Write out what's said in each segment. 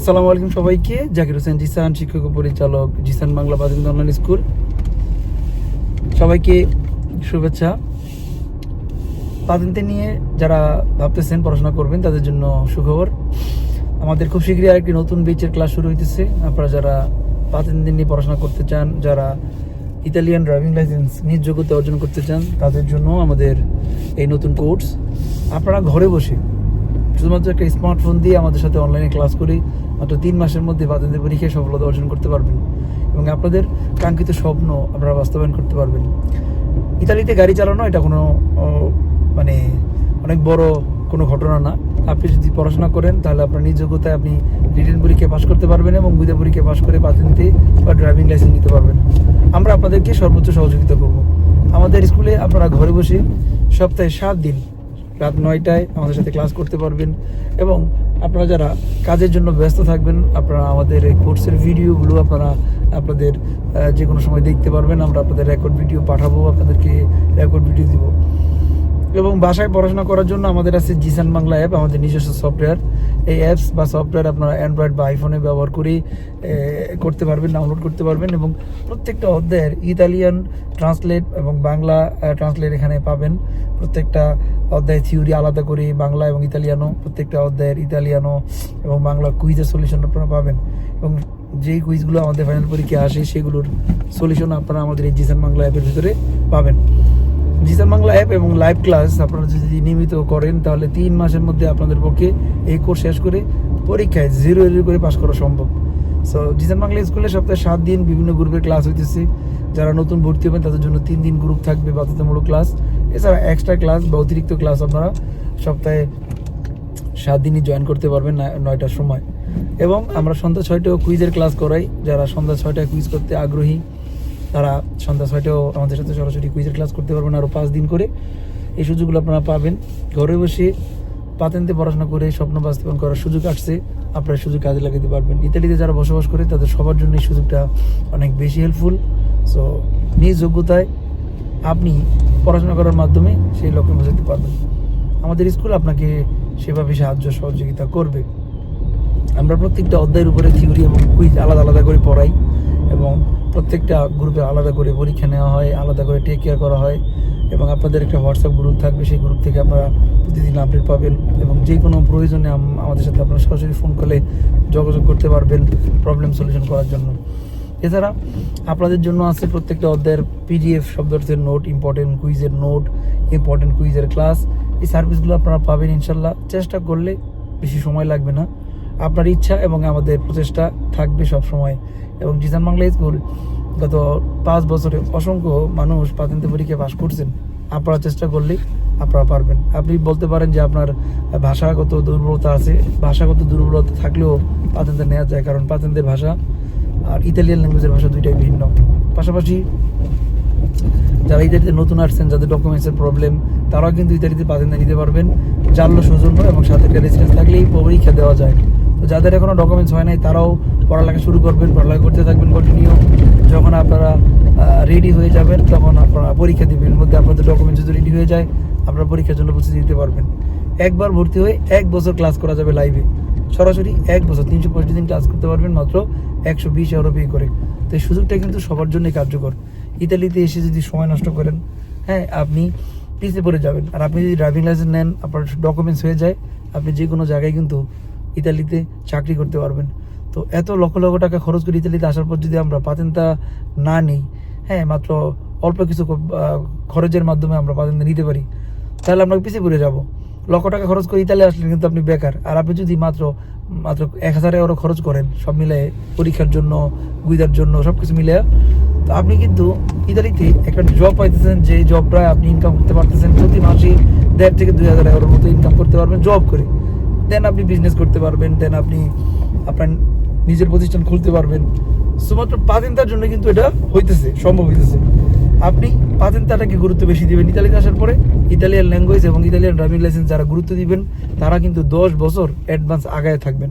আসসালামু আলাইকুম সবাইকে। জাকির হোসেন জিসান, শিক্ষক পরিচালক জিসান বাংলা প্রাথমিক অনলাইন স্কুল সবাইকে শুভেচ্ছা। পাতেন্তে নিয়ে যারা ভাবতেছেন পড়াশোনা করবেন, তাদের জন্য সুখবর। আমাদের খুব শীঘ্রই আরেকটি নতুন বেচের ক্লাস শুরু হইতেছে। আপনারা যারা পাতেন্তে নিয়ে পড়াশোনা করতে চান, যারা ইতালিয়ান ড্রাইভিং লাইসেন্স নিজ যোগ্যতা অর্জন করতে চান, তাদের জন্য আমাদের এই নতুন কোর্স আপনারা ঘরে বসে শুধুমাত্র একটা স্মার্টফোন দিয়ে আমাদের সাথে অনলাইনে ক্লাস করে মাত্র তিন মাসের মধ্যে বাতিলের পরীক্ষায় সফলতা অর্জন করতে পারবেন। এবং আপনাদের কাঙ্ক্ষিত স্বপ্ন আপনারা বাস্তবায়ন করতে পারবেন। ইতালিতে গাড়ি চালানো এটা কোনো মানে অনেক বড় কোনো ঘটনা না। আপনি যদি পড়াশোনা করেন, তাহলে আপনার নিজ যোগ্যতায় আপনি রিটেন পরীক্ষায় পাশ করতে পারবেন এবং বুঝে পরীক্ষায় পাশ করে পাতেন্তে বা ড্রাইভিং লাইসেন্স নিতে পারবেন। আমরা আপনাদেরকে সর্বোচ্চ সহযোগিতা করব। আমাদের স্কুলে আপনারা ঘরে বসে সপ্তাহে সাত দিন, রাত নয়টায় আমাদের সাথে ক্লাস করতে পারবেন এবং আপনারা যারা কাজের জন্য ব্যস্ত থাকবেন, আপনারা আমাদের এই কোর্সের ভিডিওগুলো আপনারা আপনাদের যে কোনো সময় দেখতে পারবেন। আমরা আপনাদের রেকর্ড ভিডিও পাঠাবো, আপনাদেরকে রেকর্ড ভিডিও দিব। এবং বাসায় পড়াশোনা করার জন্য আমাদের আছে জিসান বাংলা অ্যাপ আমাদের নিজস্ব সফটওয়্যার এই অ্যাপস বা সফটওয়্যার আপনারা অ্যান্ড্রয়েড বা আইফোনে ব্যবহার করে করতে পারবেন ডাউনলোড করতে পারবেন এবং প্রত্যেকটা অধ্যায়ের ইতালিয়ান ট্রান্সলেট এবং বাংলা ট্রান্সলেট এখানে পাবেন। প্রত্যেকটা অধ্যায় থিওরি আলাদা করে বাংলা এবং ইতালিয়ানো প্রত্যেকটা অধ্যায়ের ইতালিয়ানো এবং বাংলা কুইজের সলিউশন আপনারা পাবেন। এবং যেই কুইজগুলো আমাদের ফাইনাল পরীক্ষায় আসে, সেগুলোর সলিউশন আপনারা আমাদের এই জিসান বাংলা অ্যাপের ভিতরে পাবেন। জিসান বাংলা অ্যাপ এবং লাইভ ক্লাস আপনারা যদি নিয়মিত করেন, তাহলে তিন মাসের মধ্যে আপনাদের পক্ষে এই কোর্স শেষ করে পরীক্ষায় জিরো জিরো করে পাশ করা সম্ভব। সো জিসান বাংলা স্কুলে সপ্তাহে সাত দিন বিভিন্ন গ্রুপের ক্লাস হইতেছে। যারা নতুন ভর্তি হবেন, তাদের জন্য তিন দিন গ্রুপ থাকবে বাধ্যতামূলক ক্লাস এছাড়া এক্সট্রা ক্লাস বা অতিরিক্ত ক্লাস আপনারা সপ্তাহে সাত দিনই জয়েন করতে পারবেন নয়টার সময়। এবং আমরা সন্ধ্যা ছয়টাও কুইজের ক্লাস করাই। যারা সন্ধ্যা ছয়টায় কুইজ করতে আগ্রহী তারা সন্ধ্যা ছয়টাও আমাদের সাথে সরাসরি কুইজের ক্লাস করতে পারবেন আরও পাঁচ দিন করে। এই সুযোগগুলো আপনারা পাবেন। ঘরে বসে পাতেন্তে পড়াশোনা করে স্বপ্ন বাস্তবায়ন করার সুযোগ আসছে। আপনারা সুযোগ কাজে লাগাতে পারবেন। ইতালিতে যারা বসবাস করে, তাদের সবার জন্য এই সুযোগটা অনেক বেশি হেল্পফুল সো নিজ যোগ্যতায় আপনি পড়াশোনা করার মাধ্যমে সেই লক্ষ্যে পৌঁছাতে পারবেন। আমাদের স্কুল আপনাকে সেভাবে সাহায্য সহযোগিতা করবে। আমরা প্রত্যেকটা অধ্যায়ের উপরে থিওরি এবং কুইজ আলাদা আলাদা করে পড়াই। এবং প্রত্যেকটা গ্রুপে আলাদা করে পরীক্ষা নেওয়া হয়, আলাদা করে টেক কেয়ার করা হয় এবং আপনাদের একটা হোয়াটসঅ্যাপ গ্রুপ থাকবে, সেই গ্রুপ থেকে আপনারা প্রতিদিন আপডেট পাবেন এবং যে কোনো প্রয়োজনে আমাদের সাথে আপনারা সরাসরি ফোন করলে যোগাযোগ করতে পারবেন প্রবলেম সলিউশন করার জন্য। এছাড়া আপনাদের জন্য আছে প্রত্যেকটা অধ্যায়ের পিডিএফ শব্দার্থের নোট ইম্পর্টেন্ট কুইজের নোট ইম্পর্টেন্ট কুইজের ক্লাস এই সার্ভিসগুলো আপনারা পাবেন ইনশাল্লাহ। চেষ্টা করলে বেশি সময় লাগবে না। আপনার ইচ্ছা এবং আমাদের প্রচেষ্টা থাকবে সব সময় এবং জিসান বাংলা স্কুল গত পাঁচ বছরে অসংখ্য মানুষ পাতেন্তে পরীক্ষায় পাশ করছেন। আপনারা চেষ্টা করলে আপনারা পারবেন। আপনি বলতে পারেন যে আপনার ভাষাগত দুর্বলতা আছে। ভাষাগত দুর্বলতা থাকলেও পাতেন্তে নেওয়া যায়, কারণ পাতেন্তের ভাষা আর ইতালিয়ান ল্যাঙ্গুয়েজের ভাষা দুইটাই ভিন্ন। পাশাপাশি যারা ইতালিতে নতুন আসছেন, যাদের ডকুমেন্টসের প্রবলেম তারাও কিন্তু ইতালিতে পাতেন্তে নিতে পারবেন। জানল সৌজন্য এবং সাথে একটা থাকলেই পরীক্ষা দেওয়া যায়। তো যাদের এখনও ডকুমেন্টস হয় নাই, তারাও পড়ালেখা শুরু করবেন, পড়ালেখা করতে থাকবেন কন্টিনিউ যখন আপনারা রেডি হয়ে যাবেন, তখন আপনারা পরীক্ষা দিবেন। এর মধ্যে আপনাদের ডকুমেন্টস যদি রেডি হয়ে যায়, আপনারা পরীক্ষার জন্য প্রস্তুতি দিতে পারবেন। একবার ভর্তি হয়ে এক বছর ক্লাস করা যাবে লাইভে সরাসরি এক বছর, তিনশো পঁয়ষট্টি দিন ক্লাস করতে পারবেন মাত্র একশো বিশ ইউরো পে করে। তো এই সুযোগটা কিন্তু সবার জন্যই কার্যকর। ইতালিতে এসে যদি সময় নষ্ট করেন হ্যাঁ আপনি পিছিয়ে পড়ে যাবেন। আর আপনি যদি ড্রাইভিং লাইসেন্স নেন, আপনার ডকুমেন্টস হয়ে যায়, আপনি যে কোনো জায়গায় কিন্তু ইতালিতে চাকরি করতে পারবেন। তো এত লক্ষ লক্ষ টাকা খরচ করে ইতালিতে আসার পর যদি আমরা পাতেনটা না নিই হ্যাঁ মাত্র অল্প কিছু খরচের মাধ্যমে আমরা পাতেনটা নিতে পারি, তাহলে আমরা পিছিয়ে পড়ে যাব। লক্ষ টাকা খরচ করে ইতালি আসলেন কিন্তু আপনি বেকার। আর আপনি যদি মাত্র মাত্র এক হাজার এগারো খরচ করেন, সব মিলে পরীক্ষার জন্য গুইদার জন্য সব কিছু মিলে তো আপনি কিন্তু ইতালিতে একটা জব পাইতেছেন যে জবটা আপনি ইনকাম করতে পারতেছেন। প্রতি মাসে দেড় থেকে দুই হাজার এগারোর মতো ইনকাম করতে পারবেন জব করে। দেন আপনি বিজনেস করতে পারবেন দেন আপনি আপনার নিজের প্রতিষ্ঠান খুলতে পারবেন। শুধুমাত্র পাতেন্তার জন্য কিন্তু এটা হইতেছে, সম্ভব হইতেছে। আপনি পাতেন্তাটাকে গুরুত্ব বেশি দিবেন। ইতালিতে আসার পরে ইতালিয়ান ল্যাঙ্গুয়েজ এবং ইতালিয়ান ড্রাইভিং লাইসেন্স যারা গুরুত্ব দিবেন, তারা কিন্তু দশ বছর অ্যাডভান্স আগায় থাকবেন।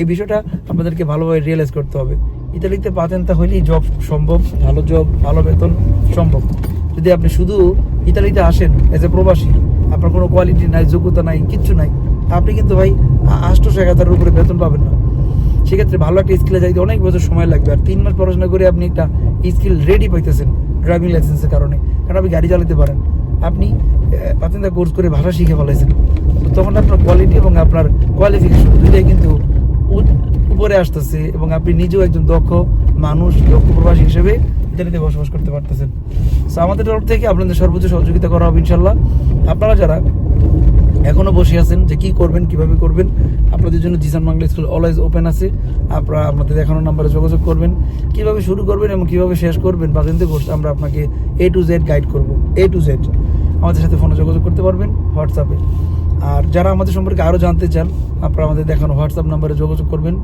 এই বিষয়টা আপনাদেরকে ভালোভাবে রিয়েলাইজ করতে হবে। ইতালিতে পাতেন্তা হইলেই জব সম্ভব, ভালো জব ভালো বেতন সম্ভব। যদি আপনি শুধু ইতালিতে আসেন এজ এ প্রবাসী, আপনার কোনো কোয়ালিটি নাই, যোগ্যতা নাই, কিচ্ছু নাই, আপনি কিন্তু ভাই আষ্টশো, এক উপরে বেতন পাবেন না। সেক্ষেত্রে ভালো একটা স্কিলে যাইতে অনেক বছর সময় লাগবে। আর তিন মাস পড়াশোনা করে আপনি একটা স্কিল রেডি পাইতেছেন ড্রাইভিং লাইসেন্সের কারণে। কারণ আপনি গাড়ি চালাতে পারেন। আপনি পাতেন্দা কোর্স করে ভাষা শিখে ফেলাইছেন। তো তখন আপনার কোয়ালিটি এবং আপনার কোয়ালিফিকেশন দুইটাই কিন্তু উপরে আসতেছে এবং আপনি নিজেও একজন দক্ষ মানুষ, দক্ষ প্রবাসী হিসেবে ইতালিতে বসবাস করতে পারতেছেন। সো আমাদের তরফ থেকে আপনাদের সর্বোচ্চ সহযোগিতা করা হবে ইনশাল্লাহ আপনারা যারা এখনও বসে আছেন যে কি করবেন, কীভাবে করবেন। আপনাদের জন্য Zisan Bangla school always open আছে। আপনারা আপনাদের দেখানো নাম্বারে যোগাযোগ করবেন। কীভাবে শুরু করবেন এবং কীভাবে শেষ করবেন বা বাজেন্দ্র ঘোষ আমরা আপনাকে এ টু জেড গাইড করব। এ টু জেড আমাদের সাথে ফোনে যোগাযোগ করতে পারবেন হোয়াটসঅ্যাপে আর যারা আমাদের সম্পর্কে আরও জানতে চান, আপনারা আমাদের দেখানো হোয়াটসঅ্যাপ নাম্বারে যোগাযোগ করবেন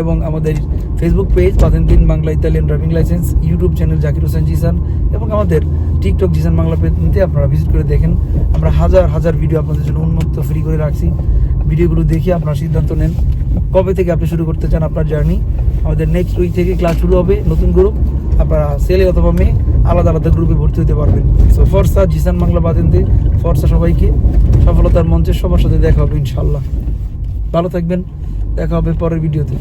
এবং আমাদের ফেসবুক পেজ তিন Bangla Italian driving licence YouTube channel Zakir Hossain Zisan এবং আমাদের টিকটক জিসান বাংলা পেজে আপনারা ভিজিট করে দেখেন। আমরা হাজার হাজার ভিডিও আপনাদের জন্য উন্মুক্ত ফ্রি করে রাখছি। ভিডিওগুলো দেখে আপনারা সিদ্ধান্ত নেন। কবে থেকে আপনি শুরু করতে চান আপনার জার্নি আমাদের নেক্সট উইক থেকে ক্লাস শুরু হবে নতুন গ্রুপ আপনারা সেলে অথবা মেয়ে আলাদা আলাদা গ্রুপে ভর্তি হতে পারবেন। সো ফর্সা জিসান বাংলা বাদিন্দি ফর্সা সবাইকে সফলতার মঞ্চে সবার সাথে দেখা হবে ইনশাল্লাহ ভালো থাকবেন। দেখা হবে পরের ভিডিওতে